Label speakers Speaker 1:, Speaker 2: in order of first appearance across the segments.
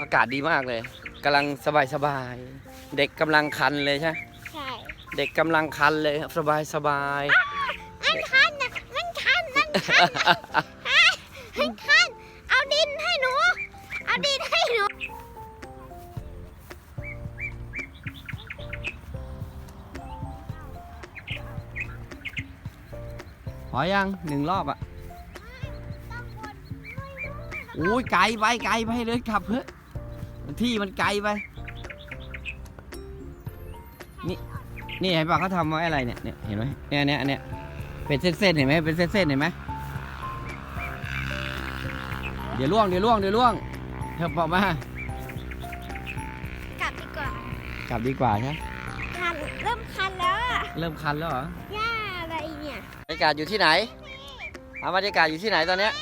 Speaker 1: อากาศดีมากเลยกำลังสบายสบายๆเด็กกำลังคันเลยใช่ไหม
Speaker 2: ใช่
Speaker 1: เด็กกำลังคันเลยครับสบายสบาย
Speaker 2: มันคันนะมันคันมันคันนะมันคันเอาดินให้หนูเอาดินให้หนู
Speaker 1: พอยังหนึ่งรอบอะ อุ้ยไกลไปไกลไปเลยขับเพื่อะที่มันไกลไป นี่นี่เห็นป่ะเขาทำไว้อะไรเนี่ยเนี่ยเห็นไหมเนี่ยเนี่ยเนี่ยเป็นเส้นๆเห็นไหมเป็นเส้นๆเห็นไหมเดี๋ยวล่วงเดี๋ยวล่วงเดี๋ยวล่วงเธอบอกมาก
Speaker 2: ลับดีกว่าก
Speaker 1: ลับดีกว่าใช่ไหม
Speaker 2: คันเริ่มคันแล้วอะ
Speaker 1: เริ่มคันแล้วเหรอ
Speaker 2: หญ้าอะไรเนี่ย
Speaker 1: บรรยากาศอยู่ที่ไหนเอาบรรยากาศอยู่ที่ไหนตอนเนี้ย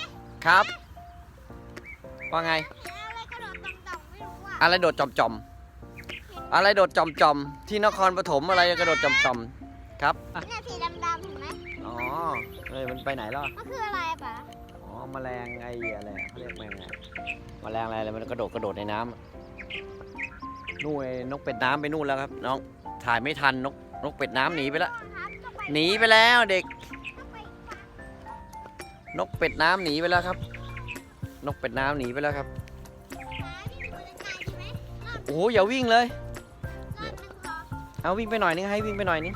Speaker 1: ครับ ว่าไง
Speaker 2: อะไรกระโดดต่ำๆไม่รู้อะ
Speaker 1: อะไรโดดจอมจอมๆอะไรโดดจอมจอมๆที่นครปฐมอะไรกระโดดจอมจอมๆครับอะ
Speaker 2: เนี่ยสีดำๆเห็นไหม
Speaker 1: อ๋อเอ้ยมันไปไหนแล้ว
Speaker 2: มันคืออะไรอะปะ
Speaker 1: อ๋อแมลงไอ้อะไรอะเขาเรียกแมลงไงแมลงอะไรอะไรมันกระโดดกระโดดในน้ำอะนู่นไอ้นกเป็ดน้ำไปนู่นแล้วครับ น้องถ่ายไม่ทันนกนกเป็ดน้ำหนีไปแล้วหนีไปแล้วเด็ก นกเป็ดน้ำหนีไปแล้วครับ นกเป็ดน้ำหนีไปแล้วครับ โอ้โหอย่าวิ่งเลย เอาวิ่งไปหน่อยนึงให้วิ่งไปหน่อยนึง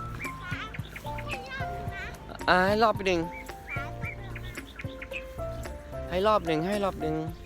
Speaker 1: อ่าให้รอบไปหนึ่งให้รอบหนึ่งให้รอบหนึ่ง
Speaker 2: เ